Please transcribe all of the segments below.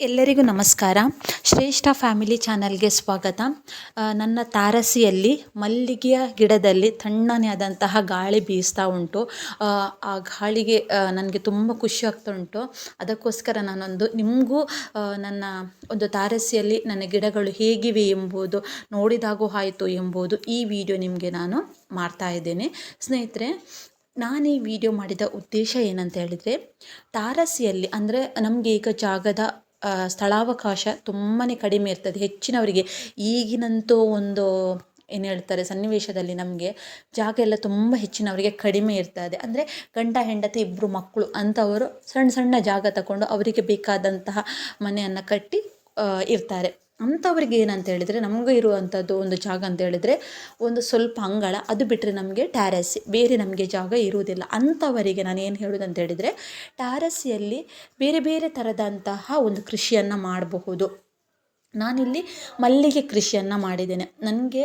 ಎಲ್ಲರಿಗೂ ನಮಸ್ಕಾರ. ಶ್ರೇಷ್ಠ ಫ್ಯಾಮಿಲಿ ಚಾನಲ್ಗೆ ಸ್ವಾಗತ. ನನ್ನ ತಾರಸಿಯಲ್ಲಿ ಮಲ್ಲಿಗೆಯ ಗಿಡದಲ್ಲಿ ತಣ್ಣನೆ ಆದಂತಹ ಗಾಳಿ ಬೀಸ್ತಾ ಉಂಟು. ಆ, ಗಾಳಿಗೆ ನನಗೆ ತುಂಬ ಖುಷಿ ಆಗ್ತಾ ಉಂಟು. ಅದಕ್ಕೋಸ್ಕರ ನಾನೊಂದು ನಿಮಗೂ ನನ್ನ ಒಂದು ತಾರಸಿಯಲ್ಲಿ ನನ್ನ ಗಿಡಗಳು ಹೇಗಿವೆ ಎಂಬುದು ನೋಡಿದಾಗೂ ಆಯಿತು ಎಂಬುದು ಈ ವಿಡಿಯೋ ನಿಮಗೆ ನಾನು ಮಾಡ್ತಾ ಇದ್ದೇನೆ. ಸ್ನೇಹಿತರೆ ನಾನು ಈ ವಿಡಿಯೋ ಮಾಡಿದ ಉದ್ದೇಶ ಏನಂತ ಹೇಳಿದರೆ ತಾರಸಿಯಲ್ಲಿ ಅಂದರೆ ನಮಗೆ ಈಗ ಜಾಗದ ಸ್ಥಳಾವಕಾಶ ತುಂಬಾ ಕಡಿಮೆ ಇರ್ತದೆ. ಹೆಚ್ಚಿನವರಿಗೆ ಈಗಿನಂತೂ ಒಂದು, ಏನು ಹೇಳ್ತಾರೆ, ಸನ್ನಿವೇಶದಲ್ಲಿ ನಮಗೆ ಜಾಗ ಎಲ್ಲ ತುಂಬ ಹೆಚ್ಚಿನವರಿಗೆ ಕಡಿಮೆ ಇರ್ತದೆ. ಅಂದರೆ ಗಂಡ, ಹೆಂಡತಿ ಇಬ್ಬರು ಮಕ್ಕಳು ಅಂಥವರು ಸಣ್ಣ ಸಣ್ಣ ಜಾಗ ತಗೊಂಡು ಅವರಿಗೆ ಬೇಕಾದಂತಹ ಮನೆಯನ್ನು ಕಟ್ಟಿ ಇರ್ತಾರೆ. ಅಂಥವ್ರಿಗೆ ಏನಂತ ಹೇಳಿದರೆ ನಮಗೂ ಇರುವಂಥದ್ದು ಒಂದು ಜಾಗ ಅಂತ ಹೇಳಿದರೆ ಒಂದು ಸ್ವಲ್ಪ ಅಂಗಳ, ಅದು ಬಿಟ್ಟರೆ ನಮಗೆ ಟ್ಯಾರಸ್ ಬೇರೆ ನಮಗೆ ಜಾಗ ಇರುವುದಿಲ್ಲ. ಅಂಥವರಿಗೆ ನಾನು ಏನು ಹೇಳೋದಂತ ಹೇಳಿದರೆ ಟ್ಯಾರಸ್ಸಿಯಲ್ಲಿ ಬೇರೆ ಬೇರೆ ಥರದಂತಹ ಒಂದು ಕೃಷಿಯನ್ನು ಮಾಡಬಹುದು. ನಾನಿಲ್ಲಿ ಮಲ್ಲಿಗೆ ಕೃಷಿಯನ್ನು ಮಾಡಿದ್ದೇನೆ. ನನಗೆ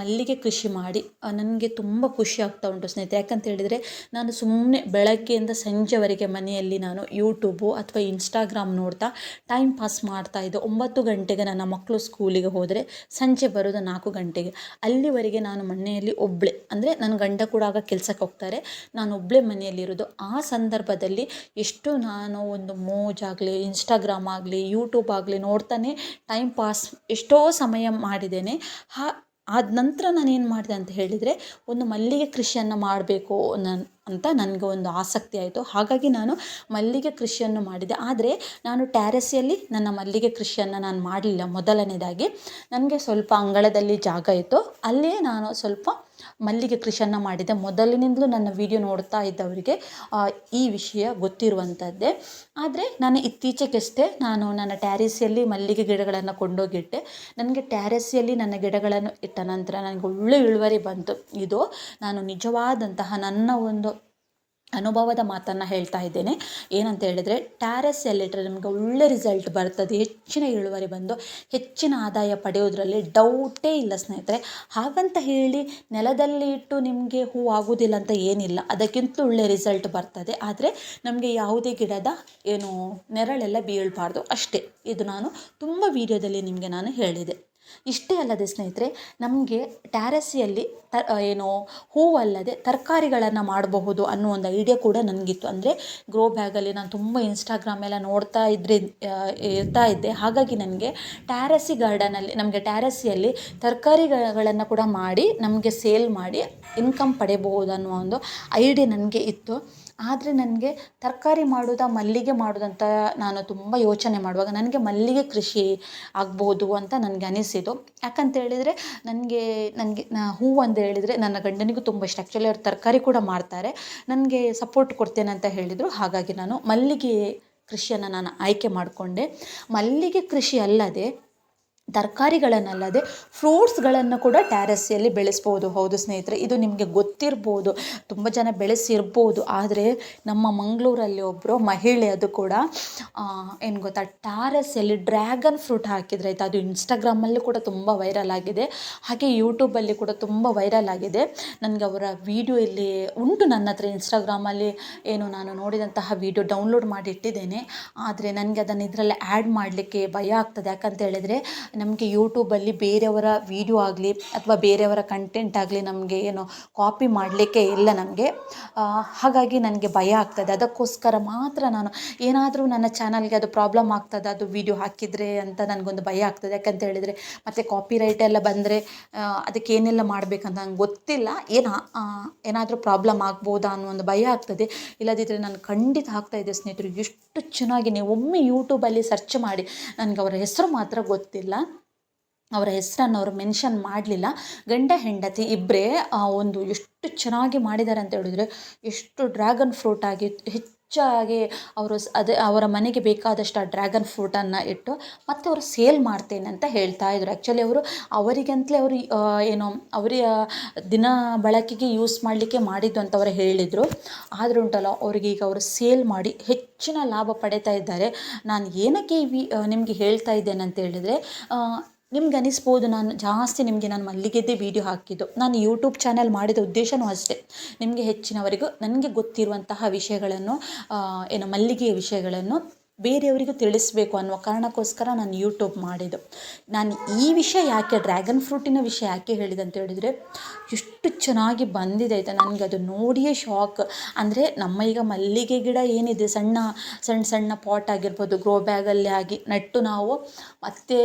ಮಲ್ಲಿಗೆ ಕೃಷಿ ಮಾಡಿ ನನಗೆ ತುಂಬ ಖುಷಿ ಆಗ್ತಾ ಉಂಟು ಸ್ನೇಹಿತರೆ. ಯಾಕಂತ ಹೇಳಿದರೆ ನಾನು ಸುಮ್ಮನೆ ಬೆಳಗ್ಗೆಯಿಂದ ಸಂಜೆವರೆಗೆ ಮನೆಯಲ್ಲಿ ನಾನು ಯೂಟ್ಯೂಬು ಅಥವಾ ಇನ್ಸ್ಟಾಗ್ರಾಮ್ ನೋಡ್ತಾ ಟೈಮ್ ಪಾಸ್ ಮಾಡ್ತಾ ಇದ್ದೆ. ಒಂಬತ್ತು ಗಂಟೆಗೆ ನನ್ನ ಮಕ್ಕಳು ಸ್ಕೂಲಿಗೆ ಹೋದರೆ ಸಂಜೆ ಬರೋದು ನಾಲ್ಕು ಗಂಟೆಗೆ. ಅಲ್ಲಿವರೆಗೆ ನಾನು ಮನೆಯಲ್ಲಿ ಒಬ್ಳೆ. ಅಂದರೆ ನನ್ನ ಗಂಡ ಕೂಡ ಆಗ ಕೆಲಸಕ್ಕೆ ಹೋಗ್ತಾರೆ. ನಾನು ಒಬ್ಬಳೆ ಮನೆಯಲ್ಲಿರೋದು ಆ ಸಂದರ್ಭದಲ್ಲಿ ಎಷ್ಟು ನಾನು ಒಂದು ಮೋಜಾಗಲಿ ಇನ್ಸ್ಟಾಗ್ರಾಮ್ ಆಗಲಿ ಯೂಟ್ಯೂಬ್ ಆಗಲಿ ನೋಡ್ತಾನೆ ಟೈಮ್ ಪಾಸ್ ಎಷ್ಟೋ ಸಮಯ ಮಾಡಿದ್ದೇನೆ. ಹಾ, ಆದ ನಂತರ ನಾನು ಏನು ಮಾಡಿದೆ ಅಂತ ಹೇಳಿದರೆ, ಒಂದು ಮಲ್ಲಿಗೆ ಕೃಷಿಯನ್ನು ಮಾಡಬೇಕು ನನ್ನ ಅಂತ ನನಗೆ ಒಂದು ಆಸಕ್ತಿ ಆಯಿತು. ಹಾಗಾಗಿ ನಾನು ಮಲ್ಲಿಗೆ ಕೃಷಿಯನ್ನು ಮಾಡಿದೆ. ಆದರೆ ನಾನು ಟ್ಯಾರಸಿಯಲ್ಲಿ ನನ್ನ ಮಲ್ಲಿಗೆ ಕೃಷಿಯನ್ನು ನಾನು ಮಾಡಲಿಲ್ಲ. ಮೊದಲನೇದಾಗಿ, ನನಗೆ ಸ್ವಲ್ಪ ಅಂಗಳದಲ್ಲಿ ಜಾಗ ಇತ್ತು. ಅಲ್ಲಿಯೇ ನಾನು ಸ್ವಲ್ಪ ಮಲ್ಲಿಗೆ ಕೃಷಿಯನ್ನು ಮಾಡಿದೆ. ಮೊದಲಿನಿಂದಲೂ ನನ್ನ ವಿಡಿಯೋ ನೋಡ್ತಾ ಇದ್ದವರಿಗೆ ಈ ವಿಷಯ ಗೊತ್ತಿರುವಂಥದ್ದೇ ಆದರೆ ನಾನು ಇತ್ತೀಚೆಗಷ್ಟೇ ನಾನು ನನ್ನ ಟ್ಯಾರಿಸಿಯಲ್ಲಿ ಮಲ್ಲಿಗೆ ಗಿಡಗಳನ್ನು ಕೊಂಡೋಗಿಟ್ಟೆ. ನನಗೆ ಟ್ಯಾರಿಸಿಯಲ್ಲಿ ನನ್ನ ಗಿಡಗಳನ್ನು ಇಟ್ಟ ನಂತರ ನನಗೆ ಒಳ್ಳೆ ಇಳುವರಿ ಬಂತು. ಇದು ನಾನು ನಿಜವಾದಂತಹ ನನ್ನ ಒಂದು ಅನುಭವದ ಮಾತನ್ನು ಹೇಳ್ತಾ ಇದ್ದೇನೆ. ಏನಂತ ಹೇಳಿದರೆ ಟ್ಯಾರಸ್ಸಲ್ಲಿಟ್ಟರೆ ನಮಗೆ ಒಳ್ಳೆ ರಿಸಲ್ಟ್ ಬರ್ತದೆ. ಹೆಚ್ಚಿನ ಇಳುವರಿ ಬಂದು ಹೆಚ್ಚಿನ ಆದಾಯ ಪಡೆಯೋದ್ರಲ್ಲಿ ಡೌಟೇ ಇಲ್ಲ ಸ್ನೇಹಿತರೆ. ಹಾಗಂತ ಹೇಳಿ ನೆಲದಲ್ಲಿ ಇಟ್ಟು ನಿಮಗೆ ಹೂ ಆಗೋದಿಲ್ಲ ಅಂತ ಏನಿಲ್ಲ. ಅದಕ್ಕಿಂತ ಒಳ್ಳೆ ರಿಸಲ್ಟ್ ಬರ್ತದೆ. ಆದರೆ ನಮಗೆ ಯಾವುದೇ ಗಿಡದ ಏನು ನೆರಳೆಲ್ಲ ಬೀಳಬಾರ್ದು. ಅಷ್ಟೇ. ಇದು ನಾನು ತುಂಬ ವೀಡಿಯೋದಲ್ಲಿ ನಿಮಗೆ ನಾನು ಹೇಳಿದೆ. ಇಷ್ಟೇ ಅಲ್ಲದೆ ಸ್ನೇಹಿತರೆ, ನಮಗೆ ಟ್ಯಾರಸಿಯಲ್ಲಿ ತ ಏನು ಹೂವಲ್ಲದೆ ತರಕಾರಿಗಳನ್ನು ಮಾಡಬಹುದು ಅನ್ನೋ ಒಂದು ಐಡಿಯಾ ಕೂಡ ನನಗಿತ್ತು. ಅಂದರೆ ಗ್ರೋ ಬ್ಯಾಗಲ್ಲಿ ನಾನು ತುಂಬ ಇನ್ಸ್ಟಾಗ್ರಾಮ್ ಎಲ್ಲ ನೋಡ್ತಾ ಇದ್ರೆ ಇರ್ತಾ ಇದ್ದೆ. ಹಾಗಾಗಿ ನನಗೆ ಟ್ಯಾರಸಿ ಗಾರ್ಡನಲ್ಲಿ ನಮಗೆ ಟ್ಯಾರಸಿಯಲ್ಲಿ ತರಕಾರಿಗಳನ್ನು ಕೂಡ ಮಾಡಿ, ನಮಗೆ ಸೇಲ್ ಮಾಡಿ ಇನ್ಕಮ್ ಪಡೆಯಬಹುದು ಅನ್ನೋ ಒಂದು ಐಡಿಯಾ ನನಗೆ ಇತ್ತು. ಆದರೆ ನನಗೆ ತರಕಾರಿ ಮಾಡೋದಾ, ಮಲ್ಲಿಗೆ ಮಾಡೋದಂತ ನಾನು ತುಂಬ ಯೋಚನೆ ಮಾಡುವಾಗ ನನಗೆ ಮಲ್ಲಿಗೆ ಕೃಷಿ ಆಗ್ಬೋದು ಅಂತ ನನಗೆ ಅನಿಸಿತು ಯಾಕಂತ ಹೇಳಿದರೆ ನನಗೆ ನನಗೆ, ನಾ ಹೂವು ಅಂತ ಹೇಳಿದರೆ ನನ್ನ ಗಂಡನಿಗೂ ತುಂಬ ಇಷ್ಟ. ಆ್ಯಕ್ಚುಲಿ ಅವ್ರು ತರಕಾರಿ ಕೂಡ ಮಾಡ್ತಾರೆ. ನನಗೆ ಸಪೋರ್ಟ್ ಕೊಡ್ತೇನೆ ಅಂತ ಹೇಳಿದರು. ಹಾಗಾಗಿ ನಾನು ಮಲ್ಲಿಗೆ ಕೃಷಿಯನ್ನು ನಾನು ಆಯ್ಕೆ ಮಾಡಿಕೊಂಡೆ. ಮಲ್ಲಿಗೆ ಕೃಷಿ ಅಲ್ಲದೆ ತರಕಾರಿಗಳನ್ನಲ್ಲದೆ ಫ್ರೂಟ್ಸ್ಗಳನ್ನು ಕೂಡ ಟ್ಯಾರೆಸ್ಸಲ್ಲಿ ಬೆಳೆಸ್ಬೋದು. ಹೌದು ಸ್ನೇಹಿತರೆ, ಇದು ನಿಮಗೆ ಗೊತ್ತಿರ್ಬೋದು. ತುಂಬ ಜನ ಬೆಳೆಸಿರ್ಬೋದು. ಆದರೆ ನಮ್ಮ ಮಂಗಳೂರಲ್ಲಿ ಒಬ್ಬರು ಮಹಿಳೆ ಅದು ಕೂಡ ಏನು ಗೊತ್ತಾ ಟ್ಯಾರಸಿಯಲ್ಲಿ ಡ್ರ್ಯಾಗನ್ ಫ್ರೂಟ್ ಹಾಕಿದ್ರೆ ಆಯಿತಾ, ಅದು ಇನ್ಸ್ಟಾಗ್ರಾಮಲ್ಲೂ ಕೂಡ ತುಂಬ ವೈರಲ್ ಆಗಿದೆ. ಹಾಗೆ ಯೂಟ್ಯೂಬಲ್ಲಿ ಕೂಡ ತುಂಬ ವೈರಲ್ ಆಗಿದೆ. ನನಗೆ ಅವರ ವಿಡಿಯೋ ಇಲ್ಲಿ ಉಂಟು ನನ್ನ ಹತ್ರ, ಇನ್ಸ್ಟಾಗ್ರಾಮಲ್ಲಿ ಏನು ನಾನು ನೋಡಿದಂತಹ ವಿಡಿಯೋ ಡೌನ್ಲೋಡ್ ಮಾಡಿ ಇಟ್ಟಿದ್ದೇನೆ. ಆದರೆ ನನಗೆ ಅದನ್ನು ಇದರಲ್ಲಿ ಆ್ಯಡ್ ಮಾಡಲಿಕ್ಕೆ ಭಯ ಆಗ್ತದೆ. ಯಾಕಂತ ಹೇಳಿದರೆ ನಮಗೆ ಯೂಟ್ಯೂಬಲ್ಲಿ ಬೇರೆಯವರ ವಿಡಿಯೋ ಆಗಲಿ ಅಥವಾ ಬೇರೆಯವರ ಕಂಟೆಂಟ್ ಆಗಲಿ ನಮಗೆ ಏನು ಕಾಪಿ ಮಾಡಲಿಕ್ಕೆ ಇಲ್ಲ ನಮಗೆ. ಹಾಗಾಗಿ ನನಗೆ ಭಯ ಆಗ್ತದೆ. ಅದಕ್ಕೋಸ್ಕರ ಮಾತ್ರ ನಾನು ಏನಾದರೂ ನನ್ನ ಚಾನಲ್ಗೆ ಅದು ಪ್ರಾಬ್ಲಮ್ ಆಗ್ತದೆ, ಅದು ವಿಡಿಯೋ ಹಾಕಿದರೆ ಅಂತ ನನಗೊಂದು ಭಯ ಆಗ್ತದೆ. ಯಾಕಂತ ಹೇಳಿದರೆ ಮತ್ತು ಕಾಪಿ ರೈಟ್ ಎಲ್ಲ ಬಂದರೆ ಅದಕ್ಕೆ ಏನೆಲ್ಲ ಮಾಡಬೇಕಂತ ನಂಗೆ ಗೊತ್ತಿಲ್ಲ. ಏನು ಏನಾದರೂ ಪ್ರಾಬ್ಲಮ್ ಆಗ್ಬೋದಾ ಅನ್ನೋ ಒಂದು ಭಯ ಆಗ್ತದೆ. ಇಲ್ಲದಿದ್ದರೆ ನಾನು ಖಂಡಿತ ಆಗ್ತಾಯಿದ್ದೆ ಸ್ನೇಹಿತರು. ಎಷ್ಟು ಚೆನ್ನಾಗಿ ನೀವು ಒಮ್ಮೆ ಯೂಟ್ಯೂಬಲ್ಲಿ ಸರ್ಚ್ ಮಾಡಿ, ನನಗೆ ಅವರ ಹೆಸರು ಮಾತ್ರ ಗೊತ್ತಿಲ್ಲ. ಅವರ ಹೆಸರನ್ನು ಅವರು ಮೆನ್ಷನ್ ಮಾಡಲಿಲ್ಲ. ಗಂಡ, ಹೆಂಡತಿ ಇಬ್ಬರೇ ಒಂದು ಎಷ್ಟು ಚೆನ್ನಾಗಿ ಮಾಡಿದ್ದಾರೆ ಅಂತ ಹೇಳಿದ್ರೆ ಎಷ್ಟು ಡ್ರ್ಯಾಗನ್ ಫ್ರೂಟ್ ಆಗಿ ಹೆಚ್ಚಾಗಿ ಅವರು ಅದೇ ಅವರ ಮನೆಗೆ ಬೇಕಾದಷ್ಟು ಆ ಡ್ರ್ಯಾಗನ್ ಫ್ರೂಟನ್ನು ಇಟ್ಟು ಮತ್ತು ಅವರು ಸೇಲ್ ಮಾಡ್ತೇನೆ ಅಂತ ಹೇಳ್ತಾ ಇದ್ರು. ಆ್ಯಕ್ಚುಲಿ ಅವರು ಅವರಿಗಂತಲೇ ಅವರು ಏನು ಅವರ ದಿನ ಬಳಕೆಗೆ ಯೂಸ್ ಮಾಡಲಿಕ್ಕೆ ಮಾಡಿದ್ದು ಅಂತ ಅವರು ಹೇಳಿದರು. ಆದರೂ ಉಂಟಲ್ಲ, ಅವ್ರಿಗೆ ಈಗ ಅವರು ಸೇಲ್ ಮಾಡಿ ಹೆಚ್ಚಿನ ಲಾಭ ಪಡೀತಾ ಇದ್ದಾರೆ. ನಾನು ಏನಕ್ಕೆ ವಿ ನಿಮಗೆ ಹೇಳ್ತಾ ಇದ್ದೇನೆ ಅಂತ ಹೇಳಿದರೆ ನಿಮ್ಗೆ ಅನಿಸ್ಬೋದು, ನಾನು ಜಾಸ್ತಿ ನಿಮಗೆ ನಾನು ಮಲ್ಲಿಗೆದ್ದೇ ವೀಡಿಯೋ ಹಾಕಿದ್ದು. ನಾನು ಯೂಟ್ಯೂಬ್ ಚಾನಲ್ ಮಾಡಿದ ಉದ್ದೇಶವೂ ಅಷ್ಟೇ. ನಿಮಗೆ ಹೆಚ್ಚಿನವರಿಗೂ, ನನಗೆ ಗೊತ್ತಿರುವಂತಹ ವಿಷಯಗಳನ್ನು ಏನು ಮಲ್ಲಿಗೆಯ ವಿಷಯಗಳನ್ನು ಬೇರೆಯವರಿಗೂ ತಿಳಿಸಬೇಕು ಅನ್ನುವ ಕಾರಣಕ್ಕೋಸ್ಕರ ನಾನು ಯೂಟ್ಯೂಬ್ ಮಾಡಿದ್ದು. ನಾನು ಈ ವಿಷಯ ಯಾಕೆ, ಡ್ರ್ಯಾಗನ್ ಫ್ರೂಟಿನ ವಿಷಯ ಯಾಕೆ ಹೇಳಿದೆ ಅಂತ ಹೇಳಿದರೆ, ಎಷ್ಟು ಚೆನ್ನಾಗಿ ಬಂದಿದೆ ಆಯಿತಾ, ನನಗೆ ಅದು ನೋಡಿಯೇ ಶಾಕ್. ಅಂದರೆ ನಮ್ಮ ಈಗ ಮಲ್ಲಿಗೆ ಗಿಡ ಏನಿದೆ, ಸಣ್ಣ ಸಣ್ಣ ಸಣ್ಣ ಪಾಟ್ ಆಗಿರ್ಬೋದು ಗ್ರೋ ಬ್ಯಾಗಲ್ಲಿ ಆಗಿ ನೆಟ್ಟು ನಾವು ಮತ್ತೆ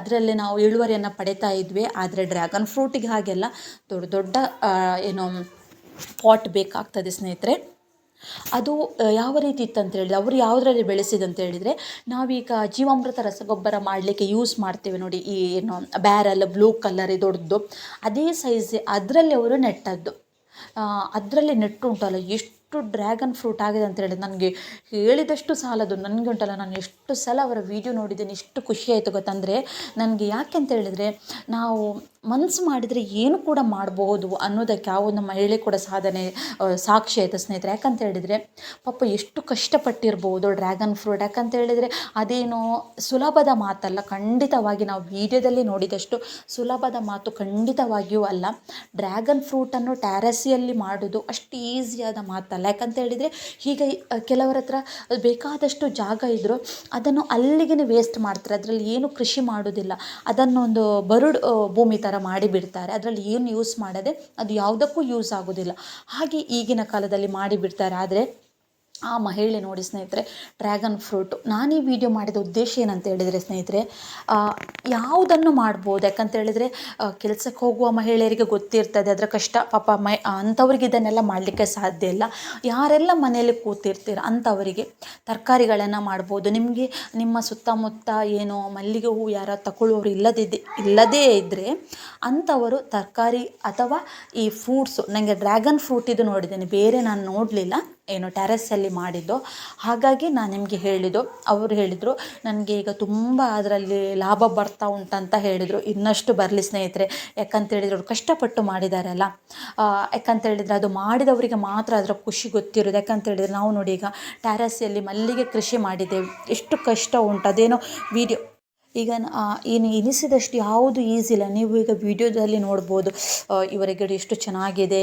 ಅದರಲ್ಲೇ ನಾವು ಇಳುವರಿಯನ್ನು ಪಡಿತಾ ಇದ್ವಿ. ಆದರೆ ಡ್ರ್ಯಾಗನ್ ಫ್ರೂಟಿಗೆ ಹಾಗೆಲ್ಲ ದೊಡ್ಡ ದೊಡ್ಡ ಏನು ಪಾಟ್ ಬೇಕಾಗ್ತದೆ ಸ್ನೇಹಿತರೆ. ಅದು ಯಾವ ರೀತಿ ಇತ್ತಂತ ಹೇಳಿದ್ರೆ, ಅವರು ಯಾವುದ್ರಲ್ಲಿ ಬೆಳೆಸಿದಂತ ಹೇಳಿದರೆ, ನಾವೀಗ ಜೀವಾಮೃತ ರಸಗೊಬ್ಬರ ಮಾಡಲಿಕ್ಕೆ ಯೂಸ್ ಮಾಡ್ತೇವೆ ನೋಡಿ, ಈ ಏನು ಬ್ಯಾರಲ್ ಬ್ಲೂ ಕಲರ್ ದೊಡ್ಡದು. ಅದೇ ಸೈಜ್ ಅದರಲ್ಲಿ ಅವರು ನೆಟ್ಟದ್ದು. ಅದರಲ್ಲಿ ನೆಟ್ಟು ಉಂಟಲ್ಲ, ಎಷ್ಟು ಡ್ರ್ಯಾಗನ್ ಫ್ರೂಟ್ ಆಗಿದೆ ಅಂತ ಹೇಳಿದ್ರೆ, ನನಗೆ ಹೇಳಿದಷ್ಟು ಸಾಲದು, ನನಗೆ ಉಂಟಲ್ಲ, ನಾನು ಎಷ್ಟು ಸಲ ಅವರ ವೀಡಿಯೋ ನೋಡಿದ್ದೇನೆ ಎಷ್ಟು ಖುಷಿ ಆಯಿತು ಗೊತ್ತಂದರೆ, ನನಗೆ ಯಾಕೆ ಅಂತ ಹೇಳಿದರೆ, ನಾವು ಮನ್ಸು ಮಾಡಿದರೆ ಏನು ಕೂಡ ಮಾಡಬಹುದು ಅನ್ನೋದಕ್ಕೆ ಆ ಒಂದು ಮಹಿಳೆ ಕೂಡ ಸಾಧನೆ ಸಾಕ್ಷಿ ಆಯಿತು ಸ್ನೇಹಿತರೆ. ಯಾಕಂತ ಹೇಳಿದರೆ, ಪಾಪ ಎಷ್ಟು ಕಷ್ಟಪಟ್ಟಿರ್ಬೋದು ಡ್ರ್ಯಾಗನ್ ಫ್ರೂಟ್. ಯಾಕಂತ ಹೇಳಿದರೆ, ಅದೇನು ಸುಲಭದ ಮಾತಲ್ಲ, ಖಂಡಿತವಾಗಿ ನಾವು ವೀಡಿಯೋದಲ್ಲಿ ನೋಡಿದಷ್ಟು ಸುಲಭದ ಮಾತು ಖಂಡಿತವಾಗಿಯೂ ಅಲ್ಲ. ಡ್ರ್ಯಾಗನ್ ಫ್ರೂಟನ್ನು ಟ್ಯಾರಸಿಯಲ್ಲಿ ಮಾಡೋದು ಅಷ್ಟು ಈಸಿಯಾದ ಮಾತಲ್ಲ. ಯಾಕಂತ ಹೇಳಿದರೆ, ಹೀಗೆ ಕೆಲವರ ಹತ್ರ ಬೇಕಾದಷ್ಟು ಜಾಗ ಇದ್ದರೂ ಅದನ್ನು ಅಲ್ಲಿಗೆ ವೇಸ್ಟ್ ಮಾಡ್ತಾರೆ. ಅದರಲ್ಲಿ ಏನು ಕೃಷಿ ಮಾಡೋದಿಲ್ಲ. ಅದನ್ನೊಂದು ಬರುಡು ಭೂಮಿ ಥರ ಮಾಡಿ ಬಿಡ್ತಾರೆ. ಅದರಲ್ಲಿ ಏನು ಯೂಸ್ ಮಾಡದೆ ಅದು ಯಾವುದಕ್ಕೂ ಯೂಸ್ ಆಗೋದಿಲ್ಲ. ಹಾಗೆ ಈಗಿನ ಕಾಲದಲ್ಲಿ ಮಾಡಿಬಿಡ್ತಾರೆ ಆದರೆ ಆ ಮಹಿಳೆ ನೋಡಿ ಸ್ನೇಹಿತರೆ, ಡ್ರ್ಯಾಗನ್ ಫ್ರೂಟ್. ನಾನು ಈ ವಿಡಿಯೋ ಮಾಡಿದ ಉದ್ದೇಶ ಏನಂತ ಹೇಳಿದರೆ ಸ್ನೇಹಿತರೆ ಯಾವುದನ್ನು ಮಾಡ್ಬೋದು? ಯಾಕಂತ ಹೇಳಿದರೆ ಕೆಲಸಕ್ಕೆ ಹೋಗುವ ಮಹಿಳೆಯರಿಗೆ ಗೊತ್ತಿರ್ತದೆ, ಅದರ ಕಷ್ಟ. ಪಾಪ ಮೈ ಅಂಥವ್ರಿಗೆ ಇದನ್ನೆಲ್ಲ ಮಾಡಲಿಕ್ಕೆ ಸಾಧ್ಯ ಇಲ್ಲ. ಯಾರೆಲ್ಲ ಮನೆಯಲ್ಲಿ ಕೂತಿರ್ತೀರ ಅಂಥವರಿಗೆ ತರಕಾರಿಗಳನ್ನು ಮಾಡ್ಬೋದು. ನಿಮಗೆ, ನಿಮ್ಮ ಸುತ್ತಮುತ್ತ ಏನು ಮಲ್ಲಿಗೆ ಹೂವು ಯಾರು ತಗೊಳ್ಳೋರು ಇಲ್ಲದಿದ್ದೆ ಇಲ್ಲದೇ ಇದ್ದರೆ ಅಂಥವರು ತರಕಾರಿ ಅಥವಾ ಈ ಫ್ರೂಟ್ಸು ನನಗೆ ಡ್ರ್ಯಾಗನ್ ಫ್ರೂಟ್ ಇದು ನೋಡಿದ್ದೇನೆ. ಬೇರೆ ನಾನು ನೋಡಲಿಲ್ಲ. ಏನು ಟೆರೆಸ್ಸಲ್ಲಿ ಮಾಡಿದ್ದು, ಹಾಗಾಗಿ ನಾನು ನಿಮಗೆ ಹೇಳಿದ್ದು. ಅವರು ಹೇಳಿದರು, ನನಗೆ ಈಗ ತುಂಬ ಅದರಲ್ಲಿ ಲಾಭ ಬರ್ತಾ ಉಂಟಂತ ಹೇಳಿದರು. ಇನ್ನಷ್ಟು ಬರಲಿ ಸ್ನೇಹಿತರೆ. ಯಾಕಂತ ಹೇಳಿದರೆ ಅವರು ಕಷ್ಟಪಟ್ಟು ಮಾಡಿದಾರಲ್ಲ. ಯಾಕಂತ ಹೇಳಿದರೆ ಅದು ಮಾಡಿದವರಿಗೆ ಮಾತ್ರ ಅದರ ಖುಷಿ ಗೊತ್ತಿರೋದು ಯಾಕಂತ ಹೇಳಿದರೆ ನಾವು ನೋಡಿ ಈಗ ಟ್ಯಾರಸ್ಸಲ್ಲಿ ಮಲ್ಲಿಗೆ ಕೃಷಿ ಮಾಡಿದ್ದೇವೆ. ಎಷ್ಟು ಕಷ್ಟ ಉಂಟು. ಅದೇನೋ ವೀಡಿಯೋ ಈಗ ಏನು ಎನಿಸಿದಷ್ಟು ಯಾವುದು ಈಸಿಲ್ಲ ನೀವು ಈಗ ವಿಡಿಯೋದಲ್ಲಿ ನೋಡ್ಬೋದು ಇವರ ಗಿಡ ಎಷ್ಟು ಚೆನ್ನಾಗಿದೆ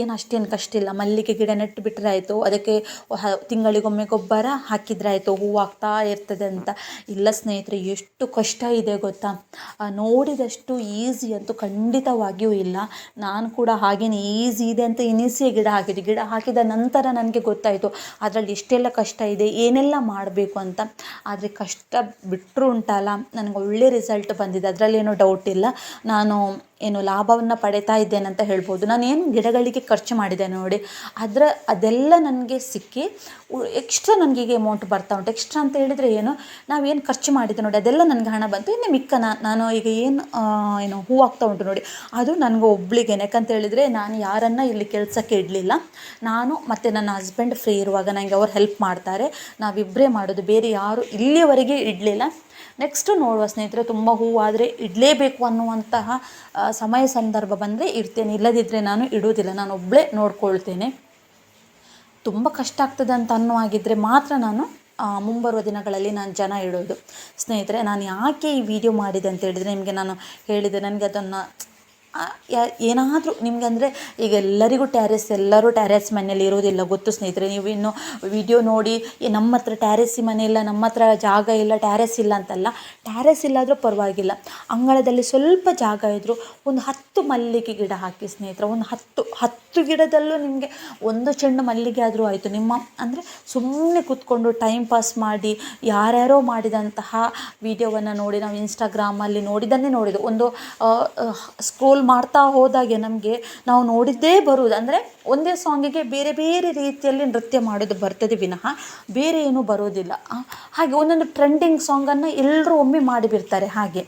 ಏನು ಅಷ್ಟೇನು ಕಷ್ಟ ಇಲ್ಲ. ಮಲ್ಲಿಗೆ ಗಿಡ ನೆಟ್ಟು ಬಿಟ್ಟರೆ ಆಯಿತು. ಅದಕ್ಕೆ ತಿಂಗಳಿಗೊಮ್ಮೆ ಗೊಬ್ಬರ ಹಾಕಿದ್ರೆ ಆಯಿತು. ಹೂವು ಆಗ್ತಾ ಇರ್ತದೆ ಅಂತ. ಇಲ್ಲ ಸ್ನೇಹಿತರೆ, ಎಷ್ಟು ಕಷ್ಟ ಇದೆ ಗೊತ್ತಾ? ನೋಡಿದಷ್ಟು ಈಸಿ ಅಂತೂ ಖಂಡಿತವಾಗಿಯೂ ಇಲ್ಲ. ನಾನು ಕೂಡ ಹಾಗೇನೆ ಈಸಿ ಇದೆ ಅಂತ ಎನಿಸಿಯೇ ಗಿಡ ಹಾಕಿದೆ ಗಿಡ ಹಾಕಿದ ನಂತರ ನನಗೆ ಗೊತ್ತಾಯಿತು, ಅದರಲ್ಲಿ ಎಷ್ಟೆಲ್ಲ ಕಷ್ಟ ಇದೆ, ಏನೆಲ್ಲ ಮಾಡಬೇಕು ಅಂತ. ಆದರೆ ಕಷ್ಟ ಬಿಟ್ಟರು ಉಂಟಲ್ಲ. ನನಗೆ ಒಳ್ಳೆ ರಿಸಲ್ಟ್ ಬಂದಿದೆ. ಅದರಲ್ಲೇನೂ ಡೌಟ್ ಇಲ್ಲ. ನಾನು ಏನು ಲಾಭವನ್ನು ಪಡೀತಾ ಇದ್ದೇನೆ ಅಂತ ಹೇಳ್ಬೋದು. ಏನು ಗಿಡಗಳಿಗೆ ಖರ್ಚು ಮಾಡಿದೆ ನೋಡಿ. ಅದರ, ಅದೆಲ್ಲ ನನಗೆ ಸಿಕ್ಕಿ ಎಕ್ಸ್ಟ್ರಾ ನನಗೆ ಈಗ ಅಮೌಂಟ್ ಬರ್ತಾ ಉಂಟು. ಎಕ್ಸ್ಟ್ರಾ ಅಂತ ಹೇಳಿದರೆ ಏನು, ನಾವೇನು ಖರ್ಚು ಮಾಡಿದ್ದೆ ನೋಡಿ, ಅದೆಲ್ಲ ನನಗೆ ಹಣ ಬಂತು. ಇನ್ನು ಮಿಕ್ಕ ನಾನು ಈಗ ಏನು ಏನು ಹೂ ಆಗ್ತಾ ಉಂಟು ನೋಡಿ. ಅದು ನನಗೆ ಒಬ್ಳಿಗೆ ಯಾಕಂತ ಹೇಳಿದರೆ ನಾನು ಯಾರನ್ನು ಇಲ್ಲಿ ಕೆಲಸಕ್ಕೆ ಇಡಲಿಲ್ಲ. ನಾನು ಮತ್ತು ನನ್ನ ಹಸ್ಬೆಂಡ್ ಫ್ರೀ ಇರುವಾಗ ನನಗೆ ಅವ್ರು ಹೆಲ್ಪ್ ಮಾಡ್ತಾರೆ. ನಾವಿಬ್ಬರೇ ಮಾಡೋದು. ಬೇರೆ ಯಾರು ಇಲ್ಲಿಯವರೆಗೆ ಇಡಲಿಲ್ಲ. ನೆಕ್ಸ್ಟು ನೋಡುವ ಸ್ನೇಹಿತರೆ, ತುಂಬ ಹೂವಾದರೆ ಇಡಲೇಬೇಕು ಅನ್ನುವಂತಹ ಸಮಯ ಸಂದರ್ಭ ಬಂದರೆ ಇಡ್ತೇನೆ. ಇಲ್ಲದಿದ್ದರೆ ನಾನು ಇಡೋದಿಲ್ಲ ನಾನು ಒಬ್ಬಳೇ ನೋಡ್ಕೊಳ್ತೇನೆ. ತುಂಬ ಕಷ್ಟ ಆಗ್ತದೆ ಅಂತ ಅನ್ನುವಾಗಿದ್ದರೆ ಮಾತ್ರ ನಾನು ಮುಂಬರುವ ದಿನಗಳಲ್ಲಿ ನಾನು ಜನ ಇಡೋದು. ಸ್ನೇಹಿತರೆ, ನಾನು ಯಾಕೆ ಈ ವಿಡಿಯೋ ಮಾಡಿದೆ ಅಂತ ಹೇಳಿದರೆ, ನಿಮಗೆ ನಾನು ಹೇಳಿದೆ, ನನಗೆ ಅದನ್ನು ಏನಾದರೂ ನಿಮಗೆ ಅಂದರೆ ಈಗ ಎಲ್ಲರಿಗೂ ಟ್ಯಾರೆಸ್ ಎಲ್ಲರೂ ಟ್ಯಾರೆಸ್ ಮನೆಯಲ್ಲಿ ಇರೋದಿಲ್ಲ ಗೊತ್ತು ಸ್ನೇಹಿತರೆ, ನೀವು ಇನ್ನು ವಿಡಿಯೋ ನೋಡಿ ನಮ್ಮ ಹತ್ರ ಟ್ಯಾರೆಸಿ ಮನೆ ಇಲ್ಲ, ನಮ್ಮ ಹತ್ರ ಜಾಗ ಇಲ್ಲ ಟ್ಯಾರೆಸ್ ಇಲ್ಲ ಅಂತಲ್ಲ. ಟ್ಯಾರೆಸ್ ಇಲ್ಲಾದರೂ ಪರವಾಗಿಲ್ಲ. ಅಂಗಳದಲ್ಲಿ ಸ್ವಲ್ಪ ಜಾಗ ಇದ್ದರೂ ಒಂದು ಹತ್ತು ಮಲ್ಲಿಗೆ ಗಿಡ ಹಾಕಿ ಸ್ನೇಹಿತರೆ, ಒಂದು ಹತ್ತು ಹತ್ತು ಗಿಡದಲ್ಲೂ ನಿಮಗೆ ಒಂದು ಚೆಂಡು ಮಲ್ಲಿಗೆ ಆದರೂ ಆಯಿತು. ನಿಮ್ಮ ಅಂದರೆ ಸುಮ್ಮನೆ ಕೂತ್ಕೊಂಡು ಟೈಮ್ ಪಾಸ್ ಮಾಡಿ ಯಾರ್ಯಾರೋ ಮಾಡಿದಂತಹ ವಿಡಿಯೋವನ್ನು ನೋಡಿ, ನಾವು ಇನ್ಸ್ಟಾಗ್ರಾಮಲ್ಲಿ ನೋಡಿದ್ದನ್ನೇ ನೋಡಿದ್ದು. ಒಂದು ಸ್ಕ್ರೋಲ್ ಮಾಡ್ತಾ ಹೋದಾಗೆ ನಮಗೆ ನಾವು ನೋಡಿದ್ದೇ ಬರುವುದು. ಅಂದರೆ ಒಂದೇ ಸಾಂಗಿಗೆ ಬೇರೆ ಬೇರೆ ರೀತಿಯಲ್ಲಿ ನೃತ್ಯ ಮಾಡೋದು ಬರ್ತದೆ ವಿನಃ ಬೇರೆ ಏನೂ ಬರೋದಿಲ್ಲ. ಹಾಗೆ ಒಂದೊಂದು ಟ್ರೆಂಡಿಂಗ್ ಸಾಂಗನ್ನು ಎಲ್ಲರೂ ಒಮ್ಮೆ ಮಾಡಿಬಿಡ್ತಾರೆ ಹಾಗೆ.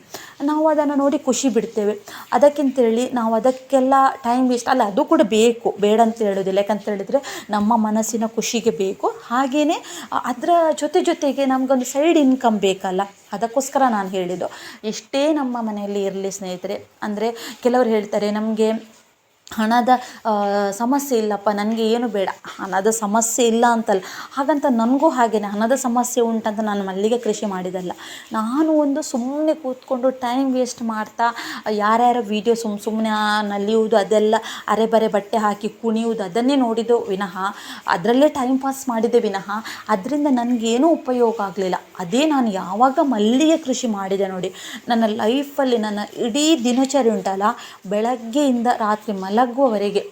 ನಾವು ಅದನ್ನು ನೋಡಿ ಖುಷಿ ಬಿಡ್ತೇವೆ. ಅದಕ್ಕಿಂತೇಳಿ ನಾವು ಅದಕ್ಕೆಲ್ಲ ಟೈಮ್ ವೇಸ್ಟ್ ಅಲ್ಲ, ಅದು ಕೂಡ ಬೇಕು. ಬೇಡ ಅಂತ ಹೇಳೋದಿಲ್ಲ. ಯಾಕಂತ ಹೇಳಿದರೆ ನಮ್ಮ ಮನಸ್ಸಿನ ಖುಷಿಗೆ ಬೇಕು. ಹಾಗೆಯೇ ಅದರ ಜೊತೆ ಜೊತೆಗೆ ನಮಗೊಂದು ಸೈಡ್ ಇನ್ಕಮ್ ಬೇಕಲ್ಲ. ಅದಕ್ಕೋಸ್ಕರ ನಾನು ಹೇಳಿದ್ದು. ಎಷ್ಟೇ ನಮ್ಮ ಮನೆಯಲ್ಲಿ ಇರಲಿ ಸ್ನೇಹಿತರೆ, ಅಂದರೆ ಕೆಲವರು ಹೇಳ್ತಾರೆ, ನಮಗೆ ಹಣದ ಸಮಸ್ಯೆ ಇಲ್ಲಪ್ಪ, ನನಗೆ ಏನು ಬೇಡ, ಹಣದ ಸಮಸ್ಯೆ ಇಲ್ಲ ಅಂತಲ್ಲ. ಹಾಗಂತ ನನಗೂ ಹಾಗೆಯೇ ಹಣದ ಸಮಸ್ಯೆ ಉಂಟಂತ ನಾನು ಮಲ್ಲಿಗೆ ಕೃಷಿ ಮಾಡಿದಲ್ಲ. ನಾನು ಒಂದು ಸುಮ್ಮನೆ ಕೂತ್ಕೊಂಡು ಟೈಮ್ ವೇಸ್ಟ್ ಮಾಡ್ತಾ, ಯಾರ್ಯಾರ ವೀಡಿಯೋ ಸುಮ್ಮ ಸುಮ್ಮನೆ ನಲಿಯುವುದು, ಅದೆಲ್ಲ ಅರೆಬರೆ ಬಟ್ಟೆ ಹಾಕಿ ಕುಣಿಯುವುದು, ಅದನ್ನೇ ನೋಡಿದ್ದು ವಿನಃ, ಅದರಲ್ಲೇ ಟೈಮ್ ಪಾಸ್ ಮಾಡಿದೆ ವಿನಃ, ಅದರಿಂದ ನನಗೇನೂ ಉಪಯೋಗ ಆಗಲಿಲ್ಲ. ಅದೇ ನಾನು ಯಾವಾಗ ಮಲ್ಲಿಗೆ ಕೃಷಿ ಮಾಡಿದೆ ನೋಡಿ, ನನ್ನ ಲೈಫಲ್ಲಿ ನನ್ನ ಇಡೀ ದಿನಚರಿ ಉಂಟಲ್ಲ, ಬೆಳಗ್ಗೆಯಿಂದ ರಾತ್ರಿ ಮಲಗುವವರೆಗೆ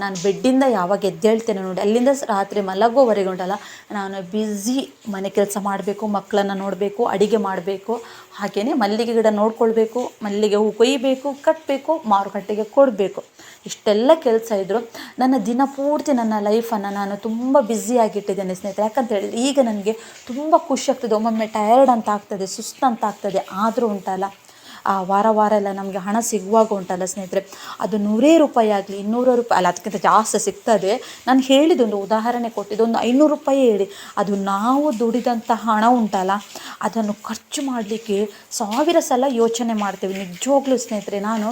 ನಾನು ಬೆಡ್ಡಿಂದ ಯಾವಾಗ ಎದ್ದೇಳ್ತೇನೆ ನೋಡಿ, ಅಲ್ಲಿಂದ ರಾತ್ರಿ ಮಲಗುವವರೆಗೆ ಉಂಟಲ್ಲ, ನಾನು ಬ್ಯುಸಿ ಮನೆ ಕೆಲಸ ಮಾಡಬೇಕು ಮಕ್ಕಳನ್ನು ನೋಡಬೇಕು, ಅಡಿಗೆ ಮಾಡಬೇಕು ಹಾಗೆಯೇ ಮಲ್ಲಿಗೆ ಗಿಡ ನೋಡಿಕೊಳ್ಬೇಕು, ಮಲ್ಲಿಗೆ ಹೂ ಕೊಯ್ಯಬೇಕು ಕಟ್ಟಬೇಕು ಮಾರುಕಟ್ಟೆಗೆ ಕೊಡಬೇಕು. ಇಷ್ಟೆಲ್ಲ ಕೆಲಸ ಇದ್ದರು ನನ್ನ ದಿನ ಪೂರ್ತಿ ನನ್ನ ಲೈಫನ್ನು ನಾನು ತುಂಬ ಬ್ಯುಸಿಯಾಗಿಟ್ಟಿದ್ದೇನೆ ಸ್ನೇಹಿತರೆ. ಯಾಕಂತ ಹೇಳಿದ್ರೆ ಈಗ ನನಗೆ ತುಂಬ ಖುಷಿ ಆಗ್ತದೆ, ಒಮ್ಮೊಮ್ಮೆ ಟಯರ್ಡ್ ಅಂತ ಆಗ್ತದೆ, ಸುಸ್ತು ಅಂತ ಆಗ್ತದೆ, ಆದರೂ ಉಂಟಲ್ಲ. ಆ ವಾರ ವಾರ ಎಲ್ಲ ನಮಗೆ ಹಣ ಸಿಗುವಾಗ ಉಂಟಲ್ಲ ಸ್ನೇಹಿತರೆ, ಅದು ನೂರೇ ರೂಪಾಯಿ ಆಗಲಿ, ಇನ್ನೂರು ರೂಪಾಯಿ ಅಲ್ಲ, ಅದಕ್ಕಿಂತ ಜಾಸ್ತಿ ಸಿಗ್ತದೆ. ನಾನು ಹೇಳಿದೊಂದು ಉದಾಹರಣೆ ಕೊಟ್ಟಿದ್ದೊಂದು ಐನೂರು ರೂಪಾಯಿ ಹೇಳಿ. ಅದು ನಾವು ದುಡಿದಂಥ ಹಣ ಉಂಟಲ್ಲ, ಅದನ್ನು ಖರ್ಚು ಮಾಡಲಿಕ್ಕೆ ಸಾವಿರ ಸಲ ಯೋಚನೆ ಮಾಡ್ತೇವೆ. ನಿಜವಾಗ್ಲೂ ಸ್ನೇಹಿತರೆ, ನಾನು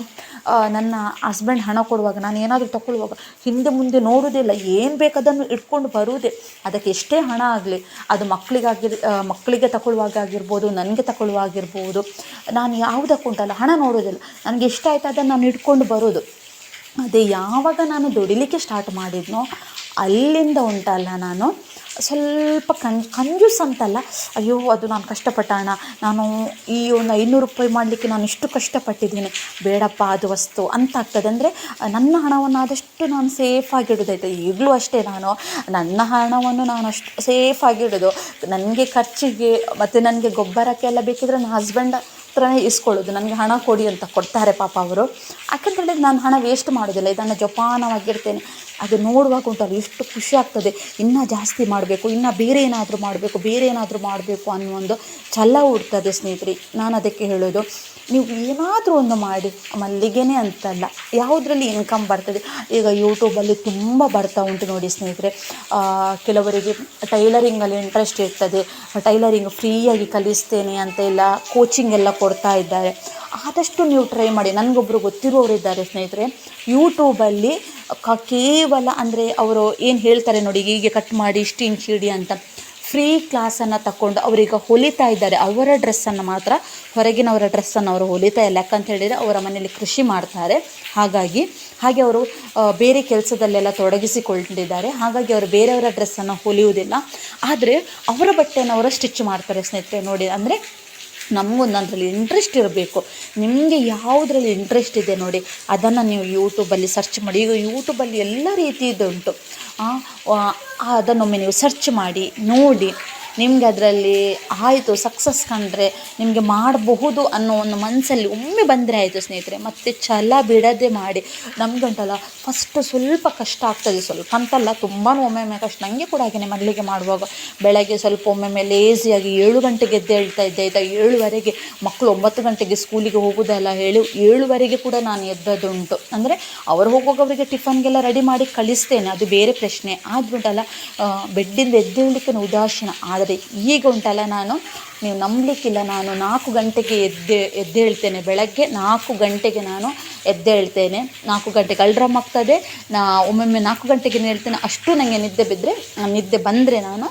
ನನ್ನ ಹಸ್ಬೆಂಡ್ ಹಣ ಕೊಡುವಾಗ, ನಾನು ಏನಾದರೂ ತಗೊಳ್ಳುವಾಗ, ಹಿಂದೆ ಮುಂದೆ ನೋಡೋದಿಲ್ಲ ಏನು ಬೇಕು ಅದನ್ನು ಇಟ್ಕೊಂಡು ಬರುವುದೇ. ಅದಕ್ಕೆ ಎಷ್ಟೇ ಹಣ ಆಗಲಿ, ಅದು ಮಕ್ಕಳಿಗಾಗಿರ್ ಮಕ್ಕಳಿಗೆ ತಗೊಳ್ಳುವಾಗ ಆಗಿರ್ಬೋದು, ನನಗೆ ತಗೊಳ್ಳುವಾಗಿರ್ಬೋದು ನಾನು ಯಾವುದಕ್ಕೆ ಉಂಟಲ್ಲ ಹಣ ನೋಡೋದಿಲ್ಲ ನನಗೆ ಇಷ್ಟ ಆಯ್ತು ಅದನ್ನು ನಾನು ಇಟ್ಕೊಂಡು ಬರೋದು. ಅದೇ ಯಾವಾಗ ನಾನು ದುಡಿಲಿಕ್ಕೆ ಸ್ಟಾರ್ಟ್ ಮಾಡಿದ್ನೋ, ಅಲ್ಲಿಂದ ಉಂಟಲ್ಲ ನಾನು. ಸ್ವಲ್ಪ ಕನ್ ಕಂಜೂಸ್ ಅಂತಲ್ಲ, ಅಯ್ಯೋ, ಅದು ನಾನು ಕಷ್ಟಪಟ್ಟ ಹಣ. ನಾನು ಈ ಒಂದು ಐನೂರು ರೂಪಾಯಿ ಮಾಡಲಿಕ್ಕೆ ನಾನು ಇಷ್ಟು ಕಷ್ಟಪಟ್ಟಿದ್ದೀನಿ. ಬೇಡಪ್ಪ, ಅದು ವಸ್ತು. ಅಂತ ಆಗ್ತದೆ. ಅಂದರೆ, ನನ್ನ ಹಣವನ್ನು ಆದಷ್ಟು ನಾನು ಸೇಫಾಗಿ ಇಡೋದಾಯ್ತು ಈಗಲೂ ಅಷ್ಟೇ ನಾನು. ನನ್ನ ಹಣವನ್ನು ನಾನು ಅಷ್ಟು ಸೇಫಾಗಿ ಇಡೋದು. ನನಗೆ ಖರ್ಚಿಗೆ, ಮತ್ತು ನನಗೆ ಗೊಬ್ಬರಕ್ಕೆಲ್ಲ ಬೇಕಿದ್ರೆ ನನ್ನ ಹಸ್ಬೆಂಡ್ ಹತ್ರನೇ ಇಸ್ಕೊಳ್ಳೋದು. ನನಗೆ ಹಣ ಕೊಡಿ ಅಂತ ಕೊಡ್ತಾರೆ ಪಾಪ ಅವರು. ಯಾಕಂತೇಳಿ ನಾನು ಹಣ ವೇಸ್ಟ್ ಮಾಡೋದಿಲ್ಲ. ಇದನ್ನು ಜೋಪಾನವಾಗಿಡ್ತೇನೆ ಅದು ನೋಡುವಾಗ ಉಂಟಲ್ಲ ಎಷ್ಟು ಖುಷಿ ಆಗ್ತದೆ. ಇನ್ನೂ ಜಾಸ್ತಿ ಮಾಡಬೇಕು, ಇನ್ನೂ ಬೇರೆ ಏನಾದರೂ ಮಾಡಬೇಕು, ಬೇರೆ ಏನಾದರೂ ಮಾಡಬೇಕು ಅನ್ನೋ ಒಂದು ಛಲ ಹುಡ್ತದೆ ಸ್ನೇಹಿತರೆ. ನಾನು ಅದಕ್ಕೆ ಹೇಳೋದು. ನೀವು ಏನಾದರೂ ಒಂದು ಮಾಡಿ, ಮಲ್ಲಿಗೆನೆ ಅಂತಲ್ಲ, ಯಾವುದರಲ್ಲಿ ಇನ್ಕಮ್ ಬರ್ತದೆ. ಈಗ ಯೂಟ್ಯೂಬಲ್ಲಿ ತುಂಬ ಬರ್ತಾ ಉಂಟು ನೋಡಿ ಸ್ನೇಹಿತರೆ. ಕೆಲವರಿಗೆ ಟೈಲರಿಂಗಲ್ಲಿ ಇಂಟ್ರೆಸ್ಟ್ ಇರ್ತದೆ. ಟೈಲರಿಂಗ್ ಫ್ರೀಯಾಗಿ ಕಲಿಸ್ತೇನೆ ಅಂತ ಎಲ್ಲ ಕೋಚಿಂಗ್ ಎಲ್ಲ ಕೊಡ್ತಾ ಇದ್ದಾರೆ. ಆದಷ್ಟು ನೀವು ಟ್ರೈ ಮಾಡಿ. ನನಗೊಬ್ಬರು ಗೊತ್ತಿರೋರಿದ್ದಾರೆ ಸ್ನೇಹಿತರೆ. ಯೂಟ್ಯೂಬಲ್ಲಿ ಕ, ಕೇವಲ ಅಂದರೆ ಅವರು ಏನು ಹೇಳ್ತಾರೆ ನೋಡಿ, ಹೀಗೆ ಕಟ್ ಮಾಡಿ ಇಷ್ಟು ಇಂಚ್ ಅಂತ. ಫ್ರೀ ಕ್ಲಾಸನ್ನು ತಗೊಂಡು ಅವರೀಗ ಹೊಲಿತಾ ಇದ್ದಾರೆ. ಅವರ ಡ್ರೆಸ್ಸನ್ನು ಮಾತ್ರ ಹೊರಗಿನವರ ಡ್ರೆಸ್ಸನ್ನು ಅವರು ಹೊಲಿತಾ ಇಲ್ಲ. ಯಾಕಂತ ಹೇಳಿದರೆ ಅವರ ಮನೆಯಲ್ಲಿ ಕೃಷಿ ಮಾಡ್ತಾರೆ. ಹಾಗಾಗಿ, ಹಾಗೆ ಅವರು ಬೇರೆ ಕೆಲಸದಲ್ಲೆಲ್ಲ ತೊಡಗಿಸಿಕೊಂಡಿದ್ದಾರೆ. ಹಾಗಾಗಿ ಅವರು ಬೇರೆಯವರ ಡ್ರೆಸ್ಸನ್ನು ಹೊಲಿಯುವುದಿಲ್ಲ. ಆದರೆ ಅವರ ಬಟ್ಟೆಯನ್ನು ಅವರು ಸ್ಟಿಚ್ ಮಾಡ್ತಾರೆ ಸ್ನೇಹಿತರೆ. ನೋಡಿ, ಅಂದರೆ ನಮಗೊಂದು ಅದರಲ್ಲಿ ಇಂಟ್ರೆಸ್ಟ್ ಇರಬೇಕು. ನಿಮಗೆ ಯಾವುದ್ರಲ್ಲಿ ಇಂಟ್ರೆಸ್ಟ್ ಇದೆ ನೋಡಿ, ಅದನ್ನು ನೀವು ಯೂಟ್ಯೂಬಲ್ಲಿ ಸರ್ಚ್ ಮಾಡಿ. ಈಗ ಯೂಟ್ಯೂಬಲ್ಲಿ ಎಲ್ಲ ರೀತಿಯದ್ದುಂಟು ಅದನ್ನೊಮ್ಮೆ ನೀವು ಸರ್ಚ್ ಮಾಡಿ, ನೋಡಿ. ನಿಮಗೆ ಅದರಲ್ಲಿ ಆಯಿತು ಸಕ್ಸಸ್ ಕಂಡ್ರೆ ನಿಮಗೆ ಮಾಡಬಹುದು ಅನ್ನೋ ಒಂದು ಮನಸ್ಸಲ್ಲಿ ಒಮ್ಮೆ ಬಂದರೆ ಆಯಿತು ಸ್ನೇಹಿತರೆ. ಮತ್ತು ಛಲ ಬಿಡದೆ ಮಾಡಿ ನಮಗಂಟಲ್ಲ ಫಸ್ಟು ಸ್ವಲ್ಪ ಕಷ್ಟ ಆಗ್ತದೆ ಸ್ವಲ್ಪ ಅಂತಲ್ಲ ತುಂಬಾ ಒಮ್ಮೊಮ್ಮೆ ಕಷ್ಟ. ನನಗೆ ಕೂಡ ಹಾಗೆಯೇ ಮಲ್ಲಿಗೆ ಮಾಡುವಾಗ ಬೆಳಗ್ಗೆ ಸ್ವಲ್ಪ ಒಮ್ಮೊಮ್ಮೆ ಲೇಸಿಯಾಗಿ ಏಳು ಗಂಟೆಗೆ ಎದ್ದೇಳ್ತಾ ಇದ್ದೆ. ಆಯಿತಾ, ಏಳುವರೆಗೆ ಮಕ್ಕಳು ಒಂಬತ್ತು ಗಂಟೆಗೆ ಸ್ಕೂಲಿಗೆ ಹೋಗೋದಲ್ಲ ಹೇಳಿ ಏಳುವರೆಗೆ ಕೂಡ ನಾನು ಎದ್ದದುಂಟು ಅಂದರೆ ಅವರು ಹೋಗುವಾಗ ಅವರಿಗೆ ಟಿಫನ್ಗೆಲ್ಲ ರೆಡಿ ಮಾಡಿ ಕಳಿಸ್ತೇನೆ, ಅದು ಬೇರೆ ಪ್ರಶ್ನೆ. ಆದ್ಬಿಟ್ಟಲ್ಲ ಬೆಡ್ಡಿಂದ ಎದ್ದೇಳಲಿಕ್ಕೆ ಉದಾಸೀನ. ಆದರೆ ಆದರೆ ಈಗ ಉಂಟಲ್ಲ ನಾನು? ನೀವು ನಂಬಲಿಕ್ಕಿಲ್ಲ ನಾನು. ನಾಲ್ಕು ಗಂಟೆಗೆ ಎದ್ದೆ ಎದ್ದೇಳ್ತೇನೆ ಬೆಳಗ್ಗೆ ನಾಲ್ಕು ಗಂಟೆಗೆ ನಾನು ಎದ್ದೇಳ್ತೇನೆ ನಾಲ್ಕು ಗಂಟೆಗೆ ಅಲ್ಡ್ರಮ್ ಆಗ್ತದೆ. ನಾ ಒಮ್ಮೊಮ್ಮೆ ನಾಲ್ಕು ಗಂಟೆಗೆ ಹೇಳ್ತೇನೆ. ಅಷ್ಟು ನನಗೆ ನಿದ್ದೆ ಬಿದ್ದರೆ ನಿದ್ದೆ ಬಂದರೆ ನಾನು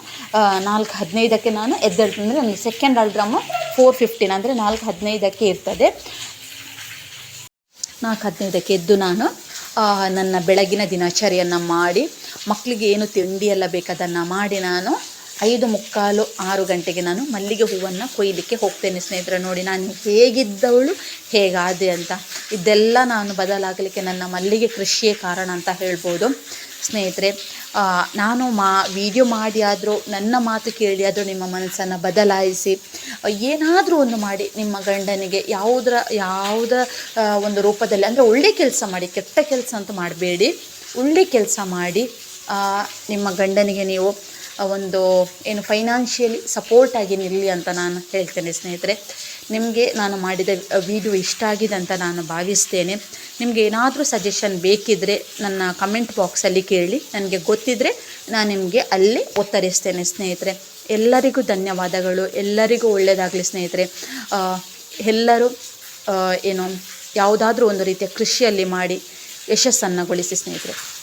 ನಾಲ್ಕು ಹದಿನೈದಕ್ಕೆ ನಾನು ಎದ್ದೇಳ್ತೇನೆ ಅಂದರೆ ನನಗೆ ಸೆಕೆಂಡ್ ಅಲ್ಡ್ರಮ್ಮು ಫೋರ್ ಫಿಫ್ಟೀನ್ ಅಂದರೆ ನಾಲ್ಕು ಹದಿನೈದಕ್ಕೆ ಇರ್ತದೆ. ನಾಲ್ಕು ಹದಿನೈದಕ್ಕೆ ಎದ್ದು ನಾನು ನನ್ನ ಬೆಳಗಿನ ದಿನಾಚರಿಯನ್ನು ಮಾಡಿ ಮಕ್ಕಳಿಗೆ ಏನು ತಿಂಡಿ ಎಲ್ಲ ಬೇಕು ಮಾಡಿ ನಾನು ಐದು ಮುಕ್ಕಾಲು ಆರು ಗಂಟೆಗೆ ನಾನು ಮಲ್ಲಿಗೆ ಹೂವನ್ನು ಕೊಯ್ಯಲಿಕ್ಕೆ ಹೋಗ್ತೇನೆ ಸ್ನೇಹಿತರೆ. ನೋಡಿ, ನಾನು ಹೇಗಿದ್ದವಳು ಹೇಗಾದೆ ಅಂತ. ಇದೆಲ್ಲ ನಾನು ಬದಲಾಗಲಿಕ್ಕೆ ನನ್ನ ಮಲ್ಲಿಗೆ ಕೃಷಿಯೇ ಕಾರಣ ಅಂತ ಹೇಳ್ಬೋದು. ಸ್ನೇಹಿತರೆ ನಾನು ಮಾ ವಿಡಿಯೋ ಮಾಡಿ ಆದರೂ, ನನ್ನ ಮಾತು ಕೇಳಿ ಆದರೂ ನಿಮ್ಮ ಮನಸ್ಸನ್ನು ಬದಲಾಯಿಸಿ ಏನಾದರೂ ಒಂದು ಮಾಡಿ ನಿಮ್ಮ ಗಂಡನಿಗೆ ಯಾವುದರ ಯಾವುದರ ಒಂದು ರೂಪದಲ್ಲಿ, ಅಂದರೆ ಒಳ್ಳೆ ಕೆಲಸ ಮಾಡಿ, ಕೆಟ್ಟ ಕೆಲಸ ಅಂತ ಮಾಡಬೇಡಿ. ಒಳ್ಳೆ ಕೆಲಸ ಮಾಡಿ ನಿಮ್ಮ ಗಂಡನಿಗೆ ನೀವು ಒಂದು ಏನು ಫೈನಾನ್ಷಿಯಲಿ ಸಪೋರ್ಟಾಗಿ ನಿಲ್ಲಿ ಅಂತ ನಾನು ಹೇಳ್ತೇನೆ ಸ್ನೇಹಿತರೆ. ನಿಮಗೆ ನಾನು ಮಾಡಿದ ವಿಡಿಯೋ ಇಷ್ಟ ಆಗಿದೆ ಅಂತ ನಾನು ಭಾವಿಸ್ತೇನೆ. ನಿಮಗೆ ಏನಾದರೂ ಸಜೆಷನ್ ಬೇಕಿದ್ದರೆ ನನ್ನ ಕಮೆಂಟ್ ಬಾಕ್ಸಲ್ಲಿ ಕೇಳಿ. ನನಗೆ ಗೊತ್ತಿದ್ದರೆ ನಾನು ನಿಮಗೆ ಅಲ್ಲಿ ಉತ್ತರಿಸ್ತೇನೆ ಸ್ನೇಹಿತರೆ. ಎಲ್ಲರಿಗೂ ಧನ್ಯವಾದಗಳು. ಎಲ್ಲರಿಗೂ ಒಳ್ಳೆಯದಾಗಲಿ ಸ್ನೇಹಿತರೆ. ಎಲ್ಲರೂ ಏನು, ಯಾವುದಾದ್ರೂ ಒಂದು ರೀತಿಯ ಕೃಷಿಯಲ್ಲಿ ಮಾಡಿ ಯಶಸ್ಸನ್ನು ಗೊಳಿಸಿ ಸ್ನೇಹಿತರೆ.